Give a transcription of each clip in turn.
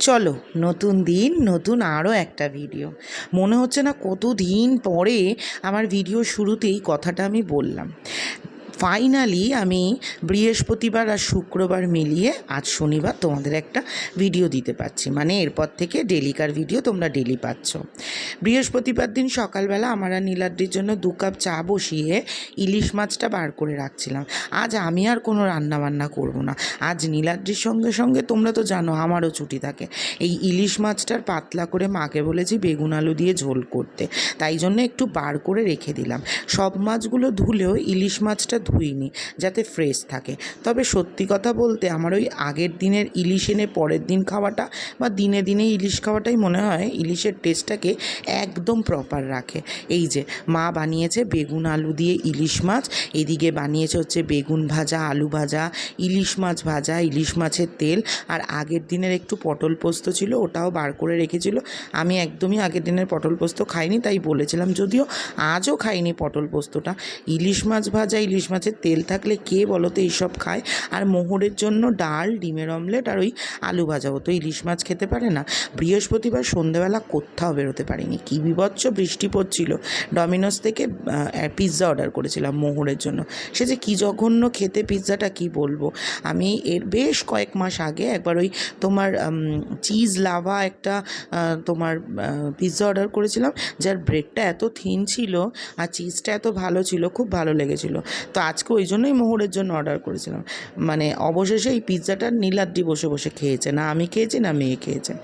চলো, নতুন দিন, নতুন আরও একটা ভিডিও মনে হচ্ছে না কত দিন পরে আমার ভিডিও শুরুতেই কথাটা আমি বললাম। ফাইনালি আমি বৃহস্পতিবার আর শুক্রবার মিলিয়ে আজ শনিবার তোমাদের একটা ভিডিও দিতে পারছি। মানে এরপর থেকে ডেলিকার ভিডিও তোমরা ডেলি পাচ্ছ। বৃহস্পতিবার দিন সকালবেলা আমার আর নীলাদ্রির জন্য দু কাপ চা বসিয়ে ইলিশ মাছটা বার করে রাখছিলাম। আজ আমি আর কোনো রান্না বান্না করব না। আজ নীলাদ্রির সঙ্গে সঙ্গে তোমরা তো জানো আমারও ছুটি থাকে। এই ইলিশ মাছটার পাতলা করে মাকে বলেছি বেগুন আলু দিয়ে ঝোল করতে। তাই জন্য একটু বার করে রেখে দিলাম। সব মাছগুলো ধুলেও ইলিশ মাছটা ধুইনি, যাতে ফ্রেশ থাকে। তবে সত্যি কথা বলতে আমার ওই আগের দিনের ইলিশ এনে পরের দিন খাওয়াটা বা দিনে দিনে ইলিশ খাওয়াটাই মনে হয় ইলিশের টেস্টটাকে একদম প্রপার রাখে। এই যে, মা বানিয়েছে বেগুন আলু দিয়ে ইলিশ মাছ, এদিকে বানিয়েছে হচ্ছে বেগুন ভাজা, আলু ভাজা, ইলিশ মাছ ভাজা, ইলিশ মাছের তেল, আর আগের দিনের একটু পটল পোস্ত ছিল, ওটাও বার করে রেখেছিল। আমি একদমই আগের দিনের পটল পোস্ত খাইনি, তাই বলেছিলাম, যদিও আজও খাইনি পটল পোস্তটা। ইলিশ মাছ ভাজা, ইলিশ মাছের তেল থাকলে কে বলো তো এইসব খায়? আর মোহরের জন্য ডাল, ডিমের অমলেট আর ওই আলু ভাজা হতো। ইলিশ মাছ খেতে পারে না। বৃহস্পতিবার সন্ধেবেলা কোথাও বেরোতে পারিনি। কী বিভৎস বৃষ্টি পড়ছিল। ডমিনোস থেকে পিৎজা অর্ডার করেছিলাম মোহরের জন্য। সে যে কী জঘন্য খেতে পিৎজাটা কি বলব? আমি এর বেশ কয়েক মাস আগে একবার ওই তোমার চিজ লাভা একটা তোমার পিৎজা অর্ডার করেছিলাম। যার ব্রেডটা এত থিন ছিল আর চিজটা এত ভালো ছিল, খুব ভালো লেগেছিল। তো আজকে ওই জন্যই মোহরের জন্য অর্ডার করেছিলাম। মানে অবশেষে এই পিৎজাটা নীলাদ্রি বসে বসে খেয়েছে, না আমি খেয়েছি, না মেয়ে খেয়েছে।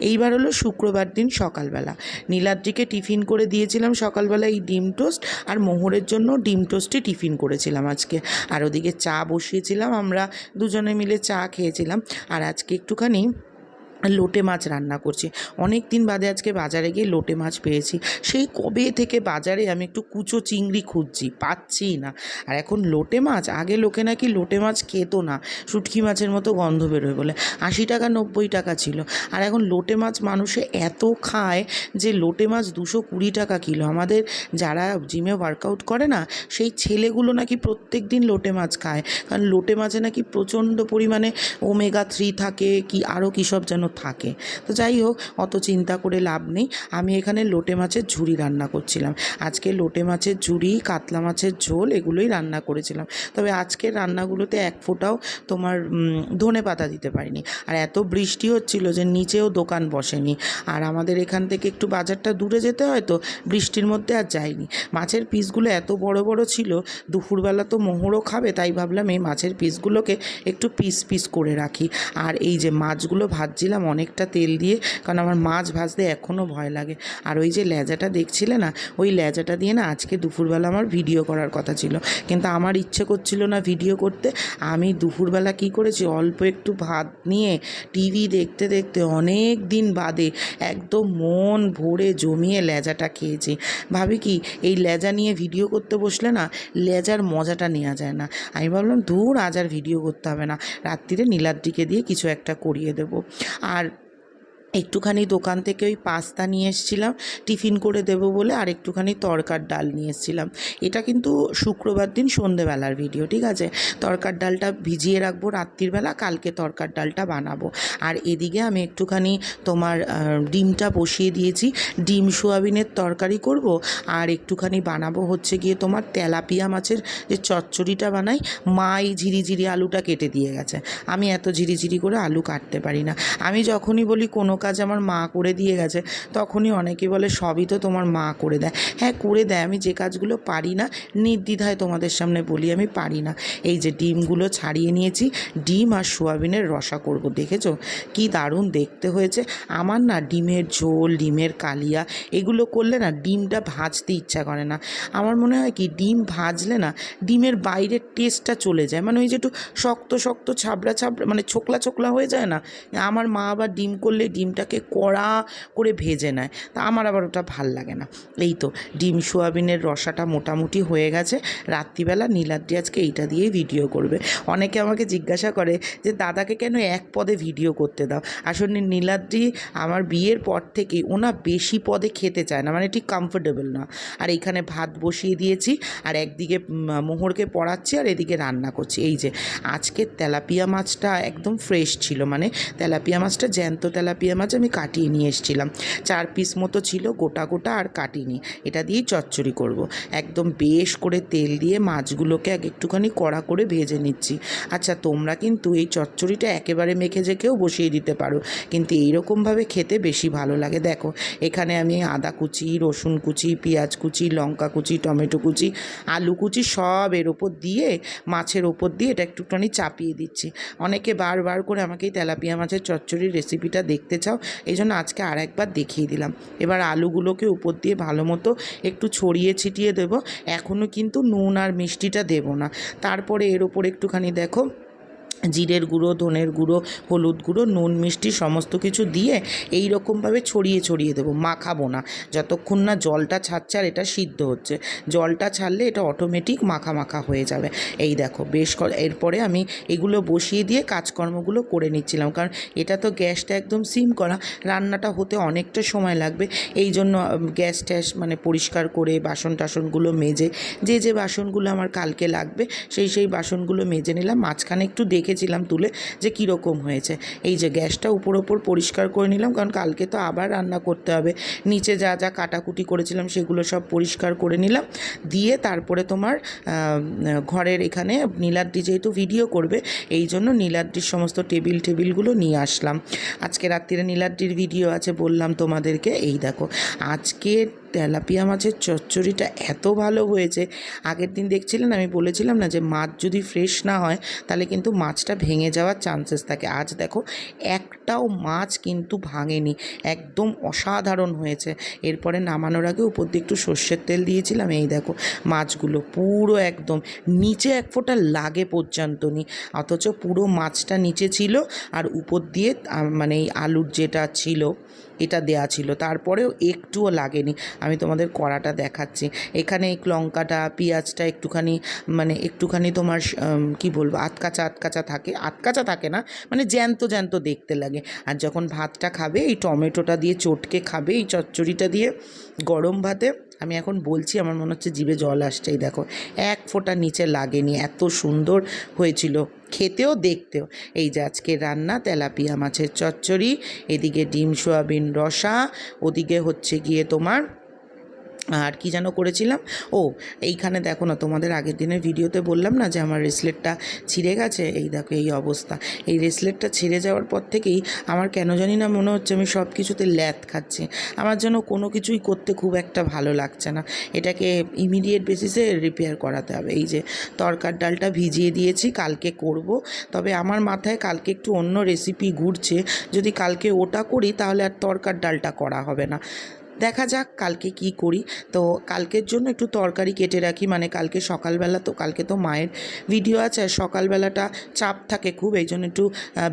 এইবার হলো শুক্রবার দিন সকালবেলা। নীলাদ্রিকে টিফিন করে দিয়েছিলাম সকালবেলা এই ডিম টোস্ট, আর মোহরের জন্য ডিম টোস্টই টিফিন করেছিলাম আজকে। আর ওদিকে চা বসিয়েছিলাম, আমরা দুজনে মিলে চা খেয়েছিলাম। আর আজকে একটুখানি লোটে মাছ রান্না করছি। অনেক দিন বাদে আজকে বাজারে গিয়ে লোটে মাছ পেয়েছি। সেই কবে থেকে বাজারে আমি একটু কুচো চিংড়ি খুঁজছি পাচ্ছি না। আর এখন লোটে মাছ, আগে লোকে নাকি লোটে মাছ খেতো না। শুটকি মাছের মতো গন্ধ বেরোয় বলে। আশি টাকা, নব্বই টাকা ছিল। আর এখন লোটে মাছ মানুষে এত খায় যে লোটে মাছ দুশো কুড়ি টাকা কিলো। আমাদের যারা জিমে ওয়ার্কআউট করে না, সেই ছেলেগুলো নাকি প্রত্যেক দিন লোটে মাছ খায়। কারণ লোটে মাছে নাকি প্রচণ্ড পরিমাণে ওমেগা থ্রি থাকে, কি আরও কী সব যেন থাকে। তো যাই হোক, অত চিন্তা করে লাভ নেই। আমি এখানে লোটে মাছের ঝুড়ি রান্না করছিলাম। আজকে লোটে মাছের ঝুড়ি, কাতলা মাছের ঝোল এগুলোই রান্না করেছিলাম। তবে আজকের রান্নাগুলোতে এক ফোঁটাও তোমার ধনে পাতা দিতে পারিনি। আর এত বৃষ্টি হচ্ছিল যে নিচেও দোকান বসেনি। আর আমাদের এখান থেকে একটু বাজারটা দূরে যেতে হয় তো বৃষ্টির মধ্যে আর যাইনি। মাছের পিসগুলো এত বড় বড় ছিল, দুপুরবেলা তো মোহরও খাবে, তাই ভাবলাম এই মাছের পিসগুলোকে একটু পিস পিস করে রাখি। আর এই যে মাছগুলো ভাজছিলাম অনেকটা তেল দিয়ে, কারণ আমার মাছ ভাজতে এখনও ভয় লাগে। আর ওই যে লেজাটা দেখছিলে না, ওই লেজাটা দিয়ে না আজকে দুপুরবেলা আমার ভিডিও করার কথা ছিল। কিন্তু আমার ইচ্ছে করছিল না ভিডিও করতে। আমি দুপুরবেলা কি করেছি, অল্প একটু ভাত নিয়ে টিভি দেখতে দেখতে অনেক দিন বাদে একদম মন ভরে জমিয়ে লেজাটা খেয়েছি। ভাবি কি, এই লেজা নিয়ে ভিডিও করতে বসলে না লেজার মজাটা নেওয়া যায় না। আমি ভাবলাম দূর আজ আর ভিডিও করতে হবে না। রাত্রিরে নীলাদ্রিকে দিয়ে কিছু একটা করিয়ে দেবো। আর একটুখানি দোকান থেকে ওই পাস্তা নিয়ে এসেছিলাম, টিফিন করে দেবো বলে আর একটুখানি তরকার ডাল নিয়ে এসেছিলাম। এটা কিন্তু শুক্রবার দিন সন্ধেবেলার ভিডিও ঠিক আছে? তরকার ডালটা ভিজিয়ে রাখব রাত্রিবেলা, কালকে তরকার ডালটা বানাবো। আর এদিকে আমি একটুখানি তোমার ডিমটা বসিয়ে দিয়েছি। ডিম সোয়াবিনের তরকারি করব আর একটুখানি বানাবো হচ্ছে গিয়ে তোমার তেলাপিয়া মাছের যে চচ্চড়িটা বানাই মা এই ঝিরিঝিরি আলুটা কেটে দিয়ে গেছে। আমি এত ঝিরিঝিরি করে আলু কাটতে পারি না। আমি যখনই বলি কোনো কাজ আমার মা করে দিয়ে গেছে, তখনই অনেকে বলে, সবই তো তোমার মা করে দেয়। হ্যাঁ করে দেয়, আমি যে কাজগুলো পারি না, নির্দ্বিধায় তোমাদের সামনে বলি, আমি পারি না। এই যে ডিমগুলো ছাড়িয়ে নিয়েছি, ডিম আর সোয়াবিনের রসা করব, দেখেছ? কি দারুণ দেখতে হয়েছে। আমার না ডিমের ঝোল, ডিমের কালিয়া, এগুলো করলে না ডিমটা ভাজতে ইচ্ছা করে না। আমার মনে হয় কি, ডিম ভাজলে না ডিমের বাইরের টেস্টটা চলে যায়। মানে ওই যে একটু শক্ত শক্ত, ছাবড়া ছাবড়া মানে ছোকলা ছোকলা হয়ে যায় না? আমার মা আবার ডিম করলে ডিম ডিমটাকে কড়া করে ভেজে নেয়। তা আমার আবার ওটা ভালো লাগে না। এই তো, ডিম সোয়াবিনের রসাটা মোটামুটি হয়ে গেছে। রাত্রিবেলা নীলাদ্রি আজকে এইটা দিয়েই ভিডিও করবে। অনেকে আমাকে জিজ্ঞাসা করে যে, দাদাকে কেন এক পদে ভিডিও করতে দাও? আসলে নীলাদ্রি আমার বিয়ের পর থেকেই ওনা বেশি পদে খেতে চায় না। মানে ঠিক কমফোর্টেবল না। আর এইখানে ভাত বসিয়ে দিয়েছি, আর একদিকে মোহরকে পড়াচ্ছি, আর এদিকে রান্না করছি। এই যে, আজকে তেলাপিয়া মাছটা একদম ফ্রেশ ছিল। মানে তেলাপিয়া মাছটা জ্যান্ত তেলাপিয়া মাছ আমি কাটিয়ে নিয়ে এসেছিলাম। চার পিস মতো ছিল, গোটা গোটা আর কাটিনি। এটা দিয়েই চচ্চড়ি করব। একদম বেশ করে তেল দিয়ে মাছগুলোকে এক একটুখানি কড়া করে ভেজে নিচ্ছি। আচ্ছা তোমরা কিন্তু এই চচ্চড়িটা একেবারে মেখে জেকেও বসিয়ে দিতে পারো। কিন্তু এইরকমভাবে খেতে বেশি ভালো লাগে। দেখো, এখানে আমি আদা কুচি, রসুন কুচি, পেঁয়াজ কুচি, লঙ্কা কুচি, টমেটো কুচি, আলু কুচি সব এর ওপর দিয়ে, মাছের ওপর দিয়ে এটা একটুখানি চাপিয়ে দিচ্ছি। অনেকে বারবার করে আমাকে এই তেলাপিয়া মাছের চচ্চড়ির রেসিপিটা দেখতে চাও এই জন্য আজকে আর একবার দেখিয়ে দিলাম। এবার আলুগুলোকে উপর দিয়ে ভালো মতো একটু ছড়িয়ে ছিটিয়ে দেবো। এখনও কিন্তু নুন আর মিষ্টিটা দেবো না। তারপরে এর ওপর একটুখানি দেখো জিরের গুঁড়ো, ধনের গুঁড়ো, হলুদ গুঁড়ো, নুন, মিষ্টি সমস্ত কিছু দিয়ে এই রকমভাবে ছড়িয়ে ছড়িয়ে দেবো, মাখাবো না। যতক্ষণ না জলটা ছাড়ছে আর এটা সিদ্ধ হচ্ছে। জলটা ছাড়লে এটা অটোমেটিক মাখা মাখা হয়ে যাবে। এই দেখো, বেশ এরপরে আমি এগুলো বসিয়ে দিয়ে কাজকর্মগুলো করে নিচ্ছিলাম। কারণ এটা তো গ্যাসটা একদম সিম করা, রান্নাটা হতে অনেকটা সময় লাগবে। এই জন্য গ্যাস ট্যাস মানে পরিষ্কার করে বাসন টাসনগুলো মেজে, যে যে বাসনগুলো আমার কালকে লাগবে, সেই সেই বাসনগুলো মেজে নিলাম। মাঝখানে একটু দেখেছিলাম তুলে যে কীরকম হয়েছে। এই যে গ্যাসটা উপর ওপর পরিষ্কার করে নিলাম, কারণ কালকে তো আবার রান্না করতে হবে। নিচে যা যা কাটাকুটি করেছিলাম সেগুলো সব পরিষ্কার করে নিলাম। দিয়ে তারপরে তোমার ঘরের এখানে নীলাদ্রি যেহেতু ভিডিও করবে, এই জন্য নীলাদ্রির সমস্ত টেবিল টেবিলগুলো নিয়ে আসলাম। আজকে রাত্রিরে নীলাদ্রির ভিডিও আছে বললাম তোমাদেরকে, এই দেখো। আজকে তেলাপিয়া মাছের চচ্চড়িটা এত ভালো হয়েছে। আগের দিন দেখছিলেন, আমি বলেছিলাম না যে মাছ যদি ফ্রেশ না হয়, তাহলে কিন্তু মাছটা ভেঙে যাওয়ার চান্সেস থাকে। আজ দেখো, একটাও মাছ কিন্তু ভাঙেনি। একদম অসাধারণ হয়েছে। এরপরে নামানোর আগে উপর দিয়ে একটু সর্ষের তেল দিয়েছিলাম, এই দেখো, মাছগুলো পুরো একদম নিচে এক ফোঁটা লাগে পর্যন্ত নি। অথচ পুরো মাছটা নিচে ছিল, আর উপর দিয়ে মানে এই আলুর যেটা ছিল এটা দেয়া ছিল। তারপরেও একটুও লাগেনি। আমি তোমাদের কড়াটা দেখাচ্ছি। এখানে লঙ্কাটা, পেঁয়াজটা একটুখানি মানে একটুখানি তোমার কি বলব, আতকাচা আতকাচা থাকে। আতকাচা থাকে না মানে জ্যান্ত জ্যান্ত দেখতে লাগে। আর যখন ভাতটা খাবে, এই টমেটোটা দিয়ে, চটকে খাবে, এই চচ্চড়িটা দিয়ে, গরম ভাতে আমি এখন বলছি, আমার মনে হচ্ছে জিভে জল আসছেই, দেখো। এক ফোঁটা নিচে লাগেনি, এত সুন্দর হয়েছিল। খেতেও, দেখতেও। এই যে আজকে রান্না, তেলাপিয়া মাছের চচ্চড়ি, এদিকে ডিম, সোয়াবিন, রসা, ওদিকে হচ্ছে গিয়ে তোমার আর কি যেন করেছিলাম? ও, এইখানে দেখো না, তোমাদের আগের দিনের ভিডিওতে বললাম না যে আমার রেসলেটটা ছিঁড়ে গেছে? এই দেখো, এই অবস্থা। এই রেসলেটটা ছিঁড়ে যাওয়ার পর থেকেই আমার কেন জানি না মনে হচ্ছে আমি সব কিছুতে ল্যাথ খাচ্ছি। আমার যেন কোনো কিছুই করতে খুব একটা ভালো লাগছে না। এটাকে ইমিডিয়েট বেসিসে রিপেয়ার করাতে হবে। এই যে তরকার ডালটা ভিজিয়ে দিয়েছি, কালকে করব। তবে আমার মাথায় কালকে একটু অন্য রেসিপি ঘুরছে। যদি কালকে ওটা করি, তাহলে আর তরকার ডালটা করা হবে না। দেখা যাক কালকে কি করি। তো কালকের জন্য একটু তরকারি কেটে রাখি মানে কালকে সকালবেলা তো, কালকে তো মায়ের ভিডিও আছে সকালবেলাটা চাপ থাকে খুব, এই জন্য একটু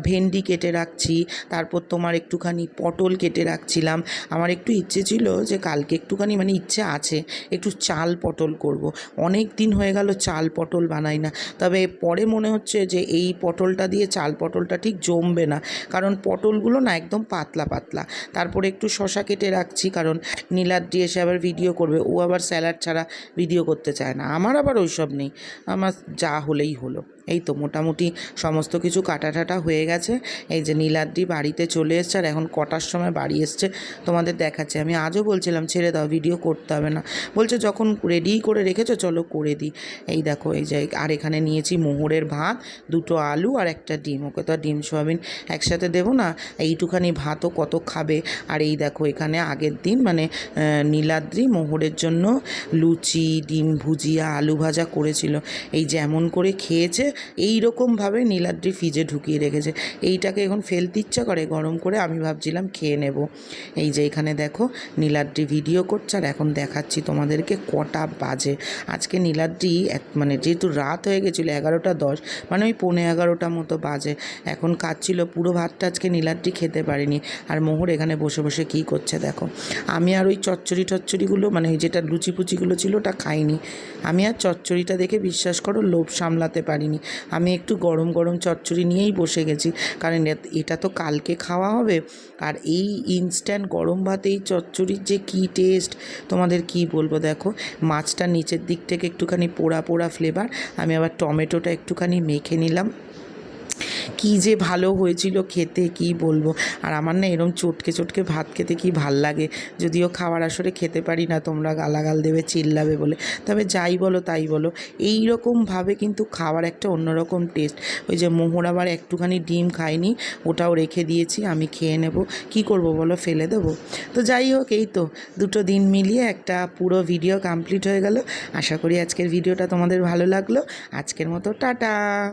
ভেন্ডি কেটে রাখছি, তারপর তোমার একটুখানি পটল কেটে রাখছিলাম। আমার একটু ইচ্ছে ছিল যে কালকে একটুখানি মানে ইচ্ছে আছে, একটু চাল পটল করব। অনেক দিন হয়ে গেল চাল পটল বানাই না। তবে পরে মনে হচ্ছে যে এই পটলটা দিয়ে চাল পটলটা ঠিক জমবে না, কারণ পটলগুলো না একদম পাতলা পাতলা। তারপরে একটু শশা কেটে রাখছি, কারণ নীলাদ্রি এসে আবার ভিডিও করবে। ও আবার স্যালাড ছাড়া ভিডিও করতে চায় না। আমার আবার ওইসব নেই। আমার যা হলেই হলো। এই তো মোটামুটি সমস্ত কিছু কাটা টাটা হয়ে গেছে। এই যে নীলাদ্রি বাড়িতে চলে এসছে আর এখন কটার সময় বাড়ি এসছে তোমাদের দেখাচ্ছে। আমি আজও বলছিলাম, ছেড়ে দাও ভিডিও করতে হবে না। বলছে, যখন রেডি করে রেখেছো, চলো করে দিই। এই দেখো, এই যে, আর এখানে নিয়েছি মোহরের ভাত, দুটো আলু আর একটা ডিম। ওকে তো ডিম, সোয়াবিন একসাথে দেবো না? এইটুখানি ভাতও কত খাবে? আর এই দেখো, এখানে আগের দিন মানে নীলাদ্রি মোহরের জন্য লুচি, ডিম ভুজিয়া, আলু ভাজা করেছিল। এই যেমন করে খেয়েছে এই রকমভাবে নীলাদ্রি ফ্রিজে ঢুকিয়ে রেখেছে। এইটাকে এখন ফেলতে ইচ্ছা করে, গরম করে আমি ভাবছিলাম খেয়ে নেব। এই যে এখানে দেখো, নীলাদ্রি ভিডিও করছে আর এখন দেখাচ্ছি তোমাদেরকে কটা বাজে। আজকে নীলাদ্রি মানে যেহেতু রাত হয়ে গেছিল এগারোটা দশ মানে ওই পৌনে এগারোটা মতো বাজে। এখন খাচ্ছিল পুরো ভাতটা আজকে নীলাদ্রি খেতে পারিনি। আর মোহর এখানে বসে বসে কী করছে দেখো। আমি আর ওই চচ্চড়ি টচ্চড়িগুলো মানে ওই যেটা লুচি পুচিগুলো ছিল ওটা খাইনি। আমি আর চচ্চড়িটা দেখে বিশ্বাস করো লোভ সামলাতে পারিনি। আমি একটু গরম গরম চচ্চড়ি নিয়েই বসে গেছি। কারণ এটা তো কালকে খাওয়া হবে। আর এই ইনস্ট্যান্ট গরম ভাতে এই চচ্চড়ির যে কী টেস্ট তোমাদের কি বলব দেখো? মাছটা নিচের দিক থেকে একটুখানি পোড়া পোড়া ফ্লেভার আমি আবার টমেটোটা একটুখানি মেখে নিলাম। কি যে ভালো হয়েছিল খেতে, কি বলব? আর আমার না এরম চটকে চটকে ভাত খেতে কি ভালো লাগে? যদিও খাওয়ার আসরে খেতে পারি না, তোমরা গালাগাল দেবে, চিল্লাবে বলে। তবে যাই বলো, তাই বলো। এই রকমভাবে কিন্তু খাওয়ার একটা অন্যরকম টেস্ট ওই যে মোহর আবার একটুখানি ডিম খাইনি ওটাও রেখে দিয়েছি, আমি খেয়ে নেব। কি করব বলো, ফেলে দেবো? তো যাই হোক, এই তো। দুটো দিন মিলিয়ে একটা পুরো ভিডিও কমপ্লিট হয়ে গেল। আশা করি আজকের ভিডিওটা তোমাদের ভালো লাগল। আজকের মতো টাটা!